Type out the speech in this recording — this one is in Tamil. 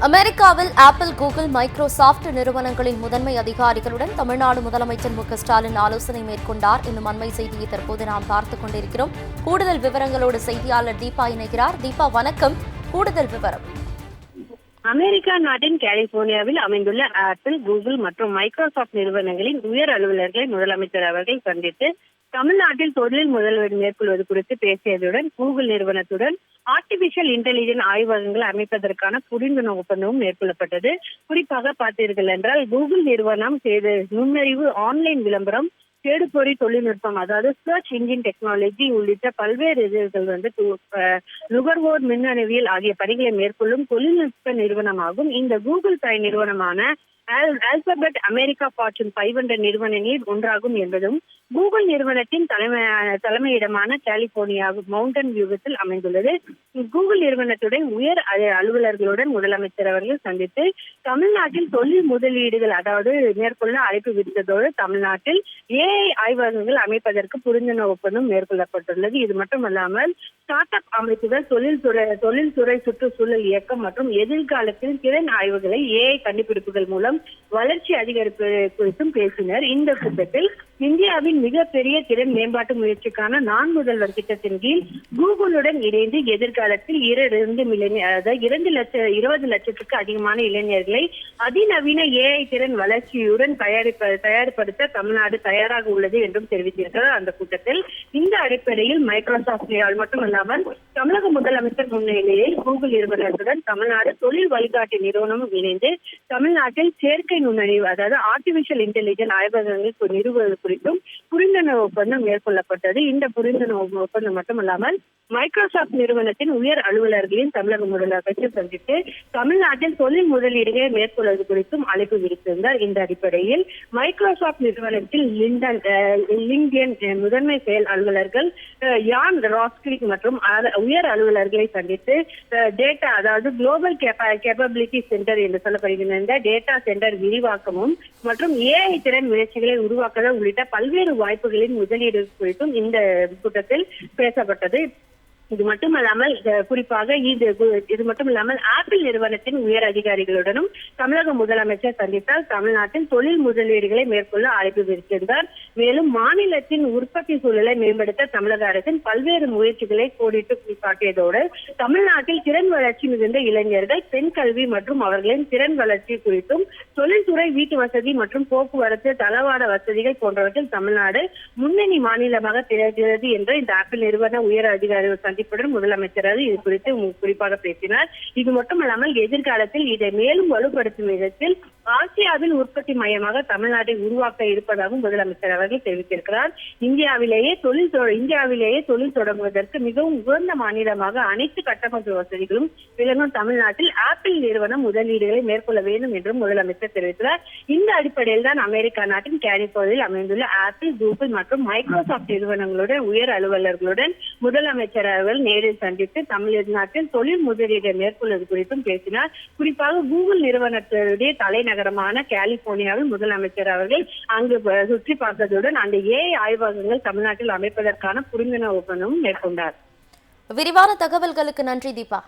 அமெரிக்காவில் ஆப்பிள் கூகுள் மைக்ரோசாஃப்ட் நிறுவனங்களின் முதன்மை அதிகாரிகளுடன் தமிழ்நாடு முதலமைச்சர் மு ஸ்டாலின் ஆலோசனை மேற்கொண்டார். இன்னும் அண்மை செய்தியை தற்போது நாம் பார்த்துக் கொண்டிருக்கிறோம். கூடுதல் விவரங்களோடு செய்தியாளர் தீபா இணைகிறார். தீபா வணக்கம். கூடுதல் விவரம். அமெரிக்கா நாட்டின் கலிபோர்னியாவில் அமைந்துள்ள ஆப்பிள் கூகுள் மற்றும் மைக்ரோசாஃப்ட் நிறுவனங்களின் உயர் அலுவலர்களை முதலமைச்சர் அவர்கள் சந்தித்து தமிழ்நாட்டில் தொழில் முதல்வர் மேற்கொள்வது குறித்து பேசியதுடன் கூகுள் நிறுவனத்துடன் ஆர்டிபிஷியல் இன்டெலிஜென்ஸ் ஆய்வகங்கள் அமைப்பதற்கான புரிந்துணர்வு ஒப்பந்தமும் மேற்கொள்ளப்பட்டது. குறிப்பாக பார்த்தீர்கள் என்றால் கூகுள் நிறுவனம் செய்த நுண்ணறிவு ஆன்லைன் விளம்பரம் தேடுபொறி தொழில்நுட்பம் அதாவது சர்ச் இன்ஜின் டெக்னாலஜி உள்ளிட்ட பல்வேறு இதழ்கள் வந்து நுகர்வோர் மின்னணுவியல் ஆகிய பணிகளை மேற்கொள்ளும் தொழில்நுட்ப நிறுவனமாகும். இந்த கூகுள் தாய் நிறுவனமான Alphabet America fortune five hundred நிறுவனங்களில் ஒன்றாகும் என்பதும் கூகுள் நிறுவனத்தின் தலைமை தலைமையிடமான கலிபோர்னியா மவுண்டன் வியூகத்தில் அமைந்துள்ளது. கூகுள் நிறுவனத்துடன் உயர் அலுவலர்களுடன் முதலமைச்சர் அவர்கள் சந்தித்து தமிழ்நாட்டில் தொழில் முதலீடுகள் அதாவது மேற்கொள்ள அழைப்பு விடுத்ததோடு தமிழ்நாட்டில் ஏஐ ஆய்வகங்கள் அமைப்பதற்கு புரிந்துணர்வு ஒப்பந்தம் மேற்கொள்ளப்பட்டுள்ளது. இது மட்டுமல்லாமல் ஸ்டார்ட் அப் அமைப்புகள் தொழில்துறை தொழில்துறை சுற்றுச்சூழல் இயக்கம் மற்றும் எதிர்காலத்தில் திறன் ஆய்வுகளை ஏஐ கண்டுபிடிப்புகள் மூலம் வளர்ச்சி அதிகரிப்பு குறித்தும் பேசினர். இந்த கூட்டத்தில் இந்தியாவின் மிகப்பெரிய திறன் மேம்பாட்டு முயற்சிக்கான நான் முதல்வர் திட்டத்தின் கீழ் கூகுளுடன் இணைந்து எதிர்காலத்தில் இரண்டு மில்லியன் அதாவது இரண்டு லட்சம் இருபது லட்சத்துக்கு அதிகமான இளைஞர்களை அதிநவீன ஏஐ திறன் வளர்ச்சியுடன் தயாரிப்ப தயார்படுத்த தமிழ்நாடு தயாராக உள்ளது என்றும் தெரிவித்திருக்கிறார். அந்த கூட்டத்தில் இந்த அடிப்படையில் மைக்ரோசாப்ட் மட்டுமல்லாமல் தமிழக முதலமைச்சர் முன்னிலையில் கூகுள் நிறுவனத்துடன் தமிழ்நாடு தொழில் வழிகாட்டு நிறுவனமும் இணைந்து தமிழ்நாட்டில் செயற்கை நுண்ணறிவு அதாவது ஆர்டிபிஷியல் இன்டெலிஜென்ஸ் ஆய்வகங்கள் நிறுவுவது குறித்தும் புரிந்துணர்வு ஒப்பந்தம் மேற்கொள்ளப்பட்டது. இந்த புரிந்துணர்வு ஒப்பந்தம் மட்டுமல்லாமல் மைக்ரோசாப்ட் நிறுவனத்தின் உயர் அலுவலர்களையும் தமிழக முதலமைச்சர் சந்தித்து தமிழ்நாட்டில் தொழில் முதலீடுகளை மேற்கொள்வது குறித்தும் அழைப்பு விடுத்திருந்தார். இந்த அடிப்படையில் மைக்ரோசாப்ட் நிறுவனத்தில் லிண்டன் அஹ், முதன்மை செயல் அலுவலர்கள் யான் ராஸ்கிரிக் மற்றும் உயர் அலுவலர்களை சந்தித்து டேட்டா அதாவது குளோபல் கேப்பபிலிட்டி சென்டர் என்று சொல்லப்படுகின்ற டேட்டா சென்டர் விரிவாக்கமும் மற்றும் ஏஐ திறன் முயற்சிகளை உருவாக்குதல் உள்ளிட்ட பல்வேறு வாய்ப்புகளின் முதலீடு குறித்தும் இந்த கூட்டத்தில் பேசப்பட்டது. இது மட்டுமல்லாமல் குறிப்பாக இது இது ஆப்பிள் நிறுவனத்தின் உயர் அதிகாரிகளுடனும் தமிழக முதலமைச்சர் சந்தித்தால் தமிழ்நாட்டில் தொழில் முதலீடுகளை மேற்கொள்ள அழைப்பு விடுத்திருந்தார். மேலும் மாநிலத்தின் உற்பத்தி சூழலை மேம்படுத்த தமிழக அரசின் பல்வேறு முயற்சிகளை கோடிட்டு காட்டியதோடு தமிழ்நாட்டில் திறன் வளர்ச்சி மிகுந்த இளைஞர்கள் பெண் கல்வி மற்றும் அவர்களின் திறன் வளர்ச்சி குறித்தும் தொழில்துறை வீட்டு வசதி மற்றும் போக்குவரத்து தளவாட வசதிகள் போன்றவற்றில் தமிழ்நாடு முன்னணி மாநிலமாக திகழ்கிறது என்று இந்த ஆப்பிள் நிறுவன உயர் அதிகாரிகள் சந்திப்புடன் முதலமைச்சர் அவர்கள் இது குறித்து குறிப்பாக பேசினார். இது மட்டுமல்லாமல் எதிர்காலத்தில் இதை மேலும் வலுப்படுத்தும் விதத்தில் ஆசியாவில் உற்பத்தி மையமாக தமிழ்நாட்டை உருவாக்க இருப்பதாகவும் முதலமைச்சர் அவர்கள் தெரிவித்திருக்கிறார். இந்தியாவிலேயே தொழில் இந்தியாவிலேயே தொழில் தொடங்குவதற்கு மிகவும் உகந்த மாநிலமாக அனைத்து கட்டமைப்பு வசதிகளும் விளங்கும் தமிழ்நாட்டில் ஆப்பிள் நிறுவனம் முதலீடுகளை மேற்கொள்ள வேண்டும் என்றும் முதலமைச்சர் தெரிவித்தார் இந்த அடிப்படையில் தான் அமெரிக்கா நாட்டின் கலிபோர்னியாவில் அமைந்துள்ள ஆப்பிள் கூகுள் மற்றும் மைக்ரோசாப்ட் நிறுவனங்களுடன் உயர் அலுவலர்களுடன் முதலமைச்சர் அவர்கள் நேரில் சந்தித்து தமிழ்நாட்டில் தொழில் முதலீடு மேற்கொள்வது குறித்தும் பேசினார். குறிப்பாக கூகுள் நிறுவனத்தினுடைய தலைநகரமான கலிபோர்னியாவில் முதலமைச்சர் அவர்கள் அங்கு சுற்றி பார்த்ததுடன் அந்த ஏஐ ஆய்வகங்கள் தமிழ்நாட்டில் அமைப்பதற்கான புரிந்துணர்வு ஒப்பந்தமும் மேற்கொண்டார். விரிவான தகவல்களுக்கு நன்றி தீபா.